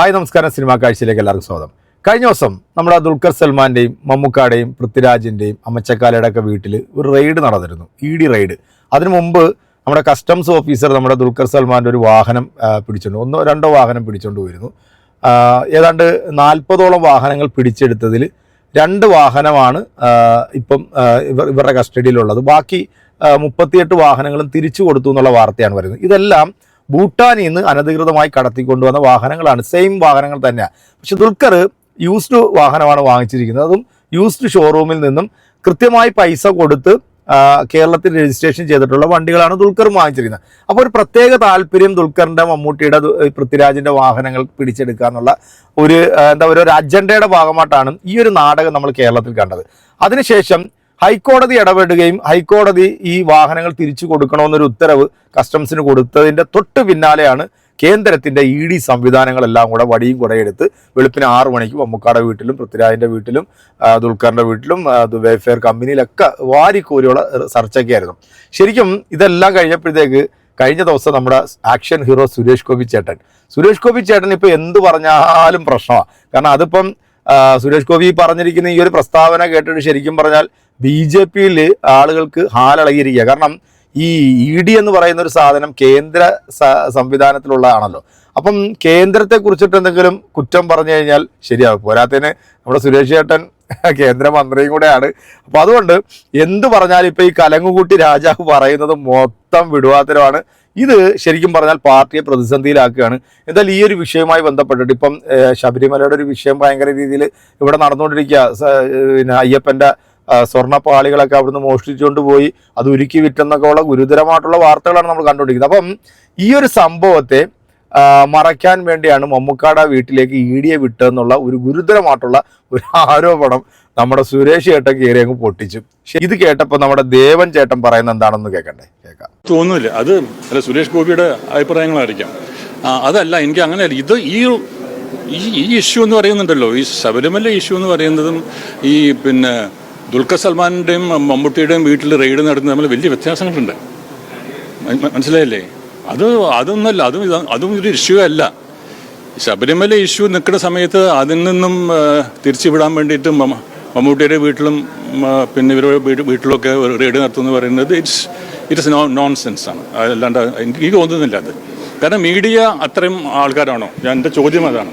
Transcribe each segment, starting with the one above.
Hi നമസ്കാരം. Cinema കാഴ്ചയിലേക്ക് എല്ലാവർക്കും സ്വാഗതം. കഴിഞ്ഞ ദിവസം നമ്മുടെ ദുൽഖർ സൽമാന്റെയും മമ്മൂക്കാടെയും പൃഥ്വിരാജിന്റെയും അമ്മച്ചക്കാലയുടെ ഒക്കെ വീട്ടിൽ ഒരു റെയ്ഡ് നടന്നിരുന്നു. E D raid. അതിനു മുമ്പ് നമ്മുടെ കസ്റ്റംസ് ഓഫീസർ നമ്മുടെ ദുൽഖർ സൽമാന്റെ ഒരു വാഹനം പിടിച്ചുകൊണ്ട് ഒന്നോ രണ്ടോ വാഹനം പിടിച്ചോണ്ട് പോയിരുന്നു. ഏതാണ്ട് നാൽപ്പതോളം വാഹനങ്ങൾ പിടിച്ചെടുത്തതിൽ രണ്ട് വാഹനമാണ് ഇപ്പം ഇവർ ഇവരുടെ കസ്റ്റഡിയിലുള്ളത്. ബാക്കി മുപ്പത്തിയെട്ട് വാഹനങ്ങളും തിരിച്ചു കൊടുത്തു എന്നുള്ള വാർത്തയാണ് വരുന്നത്. ഇതെല്ലാം ഭൂട്ടാനിൽ നിന്ന് അനധികൃതമായി കടത്തിക്കൊണ്ടുവന്ന വാഹനങ്ങളാണ്. സെയിം വാഹനങ്ങൾ തന്നെയാണ് പക്ഷെ ദുൽഖർ യൂസ്ഡ് വാഹനമാണ് വാങ്ങിച്ചിരിക്കുന്നത്. അതും യൂസ്ഡ് ഷോറൂമിൽ നിന്നും കൃത്യമായി പൈസ കൊടുത്ത് കേരളത്തിൽ രജിസ്ട്രേഷൻ ചെയ്തിട്ടുള്ള വണ്ടികളാണ് ദുൽഖർ വാങ്ങിച്ചിരിക്കുന്നത്. അപ്പോൾ ഒരു പ്രത്യേക താല്പര്യം ദുൽഖറിന്റെ മമ്മൂട്ടിയുടെ പൃഥ്വിരാജിന്റെ വാഹനങ്ങൾ പിടിച്ചെടുക്കുക എന്നുള്ള ഒരു എന്താ പറയുക ഒരു അജണ്ടയുടെ ഭാഗമായിട്ടാണ് ഈ ഒരു നാടകം നമ്മൾ കേരളത്തിൽ കണ്ടത്. അതിനുശേഷം ഹൈക്കോടതി ഇടപെടുകയും ഹൈക്കോടതി ഈ വാഹനങ്ങൾ തിരിച്ചു കൊടുക്കണമെന്നൊരു ഉത്തരവ് കസ്റ്റംസിന് കൊടുത്തതിന്റെ തൊട്ട് പിന്നാലെയാണ് കേന്ദ്രത്തിന്റെ ഇ ഡി സംവിധാനങ്ങളെല്ലാം കൂടെ വടിയും കുടയെടുത്ത് വെളുപ്പിന് ആറു മണിക്ക് മമ്മൂക്കാടെ വീട്ടിലും പൃഥ്വിരാജിന്റെ വീട്ടിലും ദുൽഖറിന്റെ വീട്ടിലും വേഫെയർ കമ്പനിയിലൊക്കെ വാരിക്കോരിയുള്ള സർച്ചൊക്കെ ആയിരുന്നു ശരിക്കും ഇതെല്ലാം കഴിഞ്ഞപ്പോഴത്തേക്ക് കഴിഞ്ഞ ദിവസം നമ്മുടെ ആക്ഷൻ ഹീറോ സുരേഷ് ഗോപി ചേട്ടൻ. സുരേഷ് ഗോപി ചേട്ടൻ ഇപ്പോൾ എന്ത് പറഞ്ഞാലും പ്രശ്നമാണ് കാരണം അതിപ്പം സുരേഷ് ഗോപി പറഞ്ഞിരിക്കുന്ന ഈ ഒരു പ്രസ്താവന കേട്ടിട്ട് ശരിക്കും പറഞ്ഞാൽ ബി ജെ പിയിൽ ആളുകൾക്ക് ഹാലളകിയിരിക്കുക. കാരണം ഈ ഇ ഡി എന്ന് പറയുന്ന ഒരു സാധനം കേന്ദ്ര സംവിധാനത്തിലുള്ളതാണല്ലോ. അപ്പം കേന്ദ്രത്തെ കുറിച്ചിട്ട് എന്തെങ്കിലും കുറ്റം പറഞ്ഞു കഴിഞ്ഞാൽ ശരിയാവും. പോരാത്തതിന് നമ്മുടെ സുരേഷ് ചേട്ടൻ കേന്ദ്രമന്ത്രിയും കൂടെയാണ്. അപ്പോൾ അതുകൊണ്ട് എന്ത് പറഞ്ഞാലും ഇപ്പം ഈ കലങ്ങുകൂട്ടി രാജാവ് പറയുന്നത് മൊത്തം വിടുവാത്തരമാണ്. ഇത് ശരിക്കും പറഞ്ഞാൽ പാർട്ടിയെ പ്രതിസന്ധിയിലാക്കുകയാണ്. എന്തായാലും ഈ ഒരു വിഷയവുമായി ബന്ധപ്പെട്ടിട്ട് ഇപ്പം ശബരിമലയുടെ ഒരു വിഷയം ഭയങ്കര രീതിയിൽ ഇവിടെ നടന്നുകൊണ്ടിരിക്കുക. പിന്നെ അയ്യപ്പന്റെ ആ, സ്വർണപ്പാളികളൊക്കെ അവിടുന്ന് മോഷ്ടിച്ചുകൊണ്ട് പോയി അത് ഉരുക്കി വിറ്റെന്നൊക്കെ ഉള്ള ഗുരുതരമായിട്ടുള്ള വാർത്തകളാണ് നമ്മൾ കണ്ടുകൊണ്ടിരിക്കുന്നത്. അപ്പം ഈ ഒരു സംഭവത്തെ മറയ്ക്കാൻ വേണ്ടിയാണ് മമ്മൂക്കാട വീട്ടിലേക്ക് ഈടിയെ വിട്ടതെന്നുള്ള ഒരു ഗുരുതരമായിട്ടുള്ള ഒരു ആരോപണം നമ്മുടെ സുരേഷ് ചേട്ടൻ കയറി അങ്ങ് പൊട്ടിച്ചു. ഇത് കേട്ടപ്പോൾ നമ്മുടെ ദേവൻ ചേട്ടൻ പറയുന്ന എന്താണെന്ന് കേൾക്കണ്ടേ? കേൾക്കാം. തോന്നുന്നില്ല. അത് അല്ല സുരേഷ് ഗോപിയുടെ അഭിപ്രായങ്ങളായിരിക്കാം. അതല്ല എനിക്ക് അങ്ങനെയല്ല ഇത് ഈ ഈ ഇഷ്യൂ എന്ന് പറയുന്നുണ്ടല്ലോ. ഈ ശബരിമല ഇഷ്യൂ എന്ന് പറയുന്നതും ഈ പിന്നെ ദുൽഖർ സൽമാന്റെയും മമ്മൂട്ടിയുടെയും വീട്ടിൽ റെയ്ഡ് നടത്തുന്നത് തമ്മിൽ വലിയ വ്യത്യാസങ്ങളുണ്ട്. മനസ്സിലായില്ലേ? അത് അതൊന്നല്ല അതും അതും ഒരു ഇഷ്യൂ അല്ല. ശബരിമല ഇഷ്യൂ നിൽക്കുന്ന സമയത്ത് അതിൽ നിന്നും തിരിച്ചുവിടാൻ തിരിച്ചു വിടാൻ വേണ്ടിയിട്ട് മമ്മൂട്ടിയുടെ വീട്ടിലും പിന്നെ ഇവരുടെ വീട്- വീട്ടിലൊക്കെ റെയ്ഡ് നടത്തുമെന്ന് പറയുന്നത് it's it's no nonsense ആണ്. അല്ലാണ്ട് എനിക്ക് തോന്നുന്നില്ല അത്. കാരണം മീഡിയ അത്രയും ആൾക്കാരാണോ? ഞാൻ എന്റെ ചോദ്യം അതാണ്.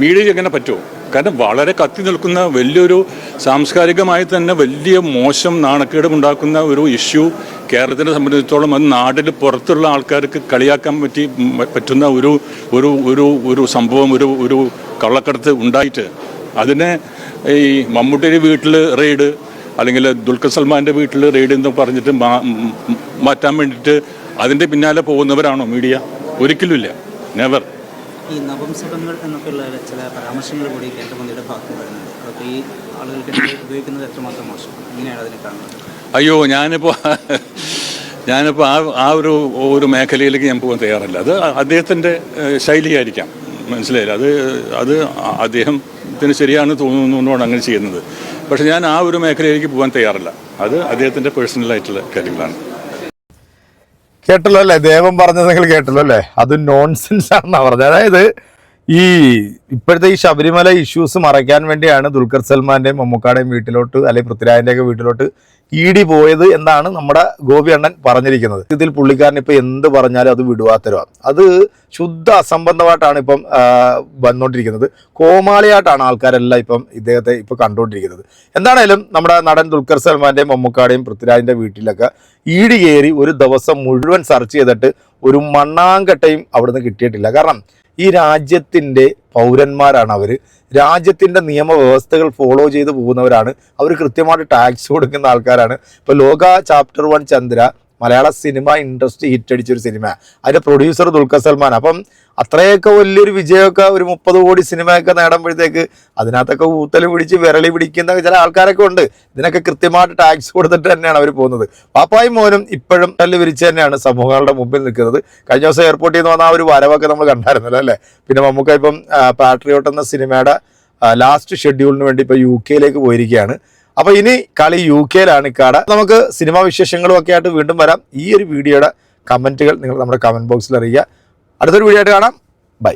മീഡിയ എങ്ങനെ പറ്റുമോ? കാരണം വളരെ കത്തി നിൽക്കുന്ന വലിയൊരു സാംസ്കാരികമായി തന്നെ വലിയ മോശം നാണക്കേടുമുണ്ടാക്കുന്ന ഒരു ഇഷ്യൂ കേരളത്തിനെ സംബന്ധിച്ചിടത്തോളം അത് നാട്ടിൽ പുറത്തുള്ള ആൾക്കാർക്ക് കളിയാക്കാൻ പറ്റി പറ്റുന്ന ഒരു ഒരു ഒരു ഒരു സംഭവം ഒരു ഒരു കള്ളക്കടത്ത് ഉണ്ടായിട്ട് അതിനെ ഈ മമ്മൂട്ടിയുടെ വീട്ടിൽ റെയ്ഡ് അല്ലെങ്കിൽ ദുൽഖർ സൽമാന്റെ വീട്ടിൽ റെയ്ഡ് എന്ന് പറഞ്ഞിട്ട് മാറ്റാൻ വേണ്ടിയിട്ട് അതിന്റെ പിന്നാലെ പോകുന്നവരാണോ മീഡിയ? ഒരിക്കലുമില്ല. നെവർ ഈ നപുംസകങ്ങൾ എന്നൊക്കെയുള്ള ചില പരാമർശങ്ങൾ കൂടി കേന്ദ്രമന്ത്രിയുടെ ഭാഗത്ത് വരുന്നുണ്ട്. അതൊക്കെ ഈ ആളുകൾക്ക് ഉപയോഗിക്കുന്നത് എത്രമാത്രം മോശം എങ്ങനെയാണ് അതിനെ കാണുന്നത്? അയ്യോ ഞാനിപ്പോൾ ഞാനിപ്പോൾ ആ ആ ഒരു ഒരു മേഖലയിലേക്ക് ഞാൻ പോകാൻ തയ്യാറല്ല. അത് അദ്ദേഹത്തിന്റെ ശൈലിയായിരിക്കാം. മനസ്സിലായില്ല? അത് അത് അദ്ദേഹത്തിന് ശരിയാണ് തോന്നുന്നതുകൊണ്ടാണ് അങ്ങനെ ചെയ്യുന്നത്. പക്ഷേ ഞാൻ ആ ഒരു മേഖലയിലേക്ക് പോകാൻ തയ്യാറല്ല. അത് അദ്ദേഹത്തിന്റെ പേഴ്സണലായിട്ടുള്ള കാര്യങ്ങളാണ്. കേട്ടല്ലോ അല്ലേ? ദേവം പറഞ്ഞത് നിങ്ങൾ കേട്ടല്ലോ അല്ലേ? അത് നോൺസെൻസ് ആണെന്നാ പറഞ്ഞത്. അതായത് ഈ ഇപ്പോഴത്തെ ഈ ശബരിമല ഇഷ്യൂസ് മറയ്ക്കാൻ വേണ്ടിയാണ് ദുൽഖർ സൽമാന്റെയും മമ്മൂക്കാടെയും വീട്ടിലോട്ട് അല്ലെങ്കിൽ പൃഥ്വിരാജിന്റെ ഒക്കെ വീട്ടിലോട്ട് ഡി പോയത് എന്നാണ് നമ്മുടെ ഗോപി അണ്ണൻ പറഞ്ഞിരിക്കുന്നത്. ഇതിൽ പുള്ളിക്കാരൻ ഇപ്പൊ എന്ത് പറഞ്ഞാലും അത് വിടുവാത്തരവാണ് അത് ശുദ്ധ അസംബന്ധമായിട്ടാണ് ഇപ്പം വന്നുകൊണ്ടിരിക്കുന്നത് കോമാളിയായിട്ടാണ് ആൾക്കാരെല്ലാം ഇപ്പം ഇദ്ദേഹത്തെ ഇപ്പൊ കണ്ടുകൊണ്ടിരിക്കുന്നത് എന്താണേലും നമ്മുടെ നടൻ ദുൽഖർ സൽമാന്റെയും മമ്മൂക്കാടെയും പൃഥ്വിരാജിന്റെ വീട്ടിലൊക്കെ ഈടി കയറി ഒരു ദിവസം മുഴുവൻ സെർച്ച് ചെയ്തിട്ട് ഒരു മണ്ണാങ്കട്ടയും അവിടുന്ന് കിട്ടിയിട്ടില്ല. കാരണം ഈ രാജ്യത്തിന്റെ പൗരന്മാരാണ് അവർ രാജ്യത്തിന്റെ നിയമവ്യവസ്ഥകൾ ഫോളോ ചെയ്ത് പോകുന്നവരാണ്. അവർ കൃത്യമായിട്ട് ടാക്സ് കൊടുക്കുന്ന ആൾക്കാരാണ്. ഇപ്പോൾ ലോക chapter one Chandra Malayala cinema industry hit അടിച്ചൊരു cinema അതിന്റെ പ്രൊഡ്യൂസർ ദുൽഖർ സൽമാൻ. അപ്പം അത്രയൊക്കെ വലിയൊരു വിജയമൊക്കെ ഒരു മുപ്പത് കോടി സിനിമയൊക്കെ നേടുമ്പോഴത്തേക്ക് അതിനകത്തൊക്കെ ഊത്തൽ പിടിച്ച് വിരളി പിടിക്കുന്ന ചില ആൾക്കാരൊക്കെ ഉണ്ട്. ഇതിനൊക്കെ കൃത്യമായിട്ട് ടാക്സ് കൊടുത്തിട്ട് തന്നെയാണ് അവർ പോകുന്നത്. പാപ്പായും മോനും ഇപ്പോഴും തല്ല് വിരിച്ച് തന്നെയാണ് സമൂഹങ്ങളുടെ മുമ്പിൽ നിൽക്കുന്നത്. കഴിഞ്ഞ ദിവസം എയർപോർട്ടിൽ നിന്ന് വന്ന ആ ഒരു വരവൊക്കെ നമ്മൾ കണ്ടായിരുന്നല്ലോ അല്ലേ? പിന്നെ നമുക്ക് ഇപ്പം പാട്രിയോട്ട് എന്ന സിനിമയുടെ ലാസ്റ്റ് ഷെഡ്യൂളിന് വേണ്ടി ഇപ്പോൾ യു കെയിലേക്ക് പോയിരിക്കുകയാണ്. അപ്പൊ ഇനി കളി യു കെയിലാണ് ഇക്കാട് നമുക്ക് സിനിമാ വിശേഷങ്ങളും ഒക്കെ ആയിട്ട് വീണ്ടും വരാം. ഈ ഒരു വീഡിയോയുടെ കമന്റുകൾ നിങ്ങൾ നമ്മുടെ കമന്റ് ബോക്സിൽ അറിയിക്കുക അടുത്തൊരു വീഡിയോ ആയിട്ട് കാണാം. ബൈ